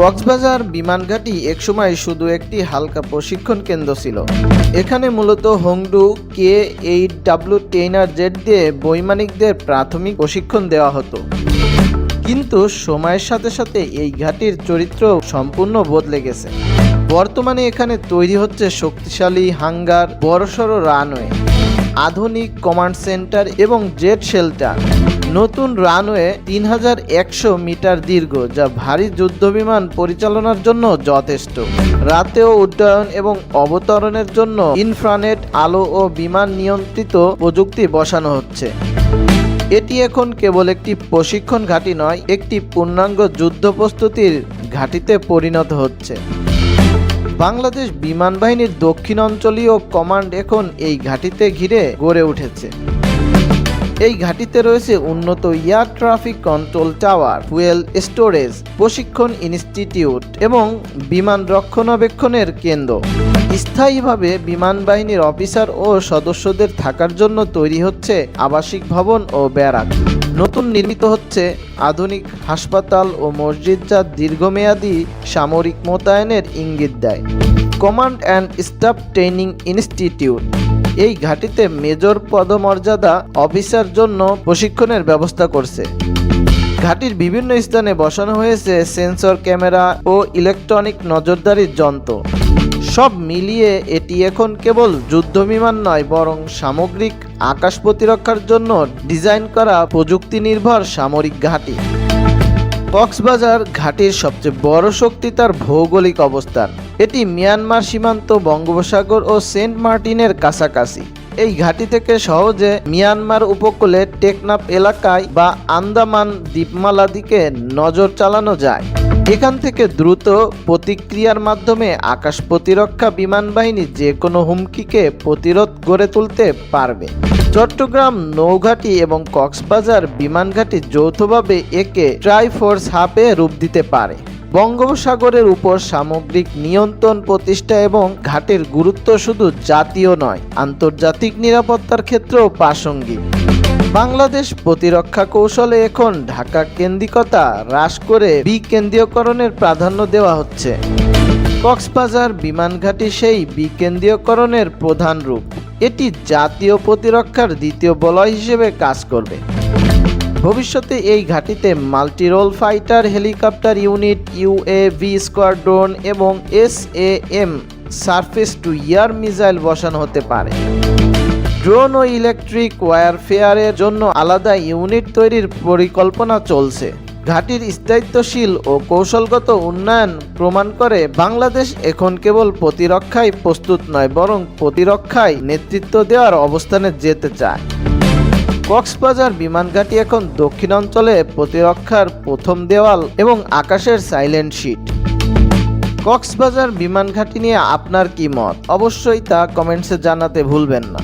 কক্সবাজার বিমানঘাটি একসময় শুধু একটি হালকা প্রশিক্ষণ কেন্দ্র ছিল। এখানে মূলত Hongdu, K eight W trainer jet দিয়ে বৈমানিকদের প্রাথমিক প্রশিক্ষণ দেওয়া হতো। কিন্তু সময়ের সাথে সাথে এই ঘাটির চরিত্র সম্পূর্ণ বদলে গেছে। বর্তমানে এখানে তৈরি হচ্ছে শক্তিশালী হাঙ্গার, বড়সড় রানওয়ে, আধুনিক কমান্ড সেন্টার এবং জেট শেল্টার। নতুন রানওয়ে তিন হাজার একশো মিটার দীর্ঘ, যা ভারী যুদ্ধবিমান পরিচালনার জন্য যথেষ্ট। রাতেও উড্ডয়ন এবং অবতরণের জন্য ইনফ্রানেট, আলো ও বিমান নিয়ন্ত্রিত প্রযুক্তি বসানো হচ্ছে। এটি এখন কেবল একটি প্রশিক্ষণ ঘাঁটি নয়, একটি পূর্ণাঙ্গ যুদ্ধ প্রস্তুতির ঘাঁটিতে পরিণত হচ্ছে। বাংলাদেশ বিমান বাহিনীর দক্ষিণ অঞ্চলীয় কমান্ড এখন এই ঘাঁটিতে ঘিরে গড়ে উঠেছে। এই ঘাঁটিতে রয়েছে উন্নত air traffic control tower, fuel storage, প্রশিক্ষণ ইনস্টিটিউট এবং বিমান রক্ষণাবেক্ষণের কেন্দ্র। স্থায়ীভাবে বিমান বাহিনীর অফিসার ও সদস্যদের থাকার জন্য তৈরি হচ্ছে আবাসিক ভবন ও ব্যারাক। নতুন নির্মিত হচ্ছে আধুনিক হাসপাতাল ও মসজিদ যা দীর্ঘমেয়াদী সামরিক মোতায়েনের ইঙ্গিত দেয়। Command and staff training institute. এই ঘাঁটিতে মেজর পদমর্যাদা অফিসার জন্য প্রশিক্ষণের ব্যবস্থা করছে। ঘাটির বিভিন্ন স্থানে বসানো হয়েছে সেন্সর ক্যামেরা ও ইলেকট্রনিক নজরদারির যন্ত্র। সব মিলিয়ে এটি এখন কেবল যুদ্ধবিমান নয়, বরং সামগ্রিক আকাশ প্রতিরক্ষার জন্য ডিজাইন করা প্রযুক্তি নির্ভর সামরিক ঘাঁটি। কক্সবাজার ঘাটির সবচেয়ে বড় শক্তি তার ভৌগোলিক অবস্থান। এটি মিয়ানমার সীমান্ত বঙ্গোপসাগর ও সেন্ট মার্টিনের কাছাকাছি। এই ঘাটি থেকে সহজে মিয়ানমার উপকূলে টেকনাফ এলাকায় বা আন্দামান দ্বীপমালা দিকে নজর চালানো যায়। এখান থেকে দ্রুত প্রতিক্রিয়ার মাধ্যমে আকাশ প্রতিরক্ষা বিমান বাহিনী যে কোনো হুমকিকে প্রতিরোধ গড়ে তুলতে পারবে। চট্টগ্রাম, নৌঘাটি এবং কক্সবাজার বিমানঘাটি যৌথভাবে একে ট্রাইফোর্স হাবে রূপ দিতে পারে। বঙ্গোপসাগরের উপর সামগ্রিক নিয়ন্ত্রণ প্রতিষ্ঠা এবং ঘাটের গুরুত্ব শুধু জাতীয় নয়, আন্তর্জাতিক নিরাপত্তার ক্ষেত্রেও প্রাসঙ্গিক। বাংলাদেশ প্রতিরক্ষা কৌশলে এখন ঢাকা কেন্দ্রিকতা হ্রাস করে বিকেন্দ্রীয়করণের প্রাধান্য দেওয়া হচ্ছে। কক্সবাজার বিমানঘাটি সেই বিকেন্দ্রীয়করণের প্রধান রূপ। এটি জাতীয় প্রতিরক্ষার দ্বিতীয় বলয় হিসেবে কাজ করবে। ভবিষ্যতে এই ঘাঁটিতে multirole fighter, helicopter unit UAV squadron এবং S A M surface to air missile বসানো হতে পারে। ড্রোন ও ইলেকট্রিক ওয়ারফেয়ারের জন্য আলাদা ইউনিট তৈরির পরিকল্পনা চলছে। ঘাটির স্থায়িত্বশীল ও কৌশলগত উন্নয়ন প্রমাণ করে বাংলাদেশ এখন কেবল প্রতিরক্ষায় প্রস্তুত নয়, বরং প্রতিরক্ষায় নেতৃত্ব দেওয়ার অবস্থানে যেতে চায়। কক্সবাজার বিমানঘাটি এখন দক্ষিণাঞ্চলে প্রতিরক্ষার প্রথম দেওয়াল এবং আকাশের সাইলেন্ট শিট। কক্সবাজার বিমানঘাটি নিয়ে আপনার কি মত? অবশ্যই তা কমেন্টসে জানাতে ভুলবেন না।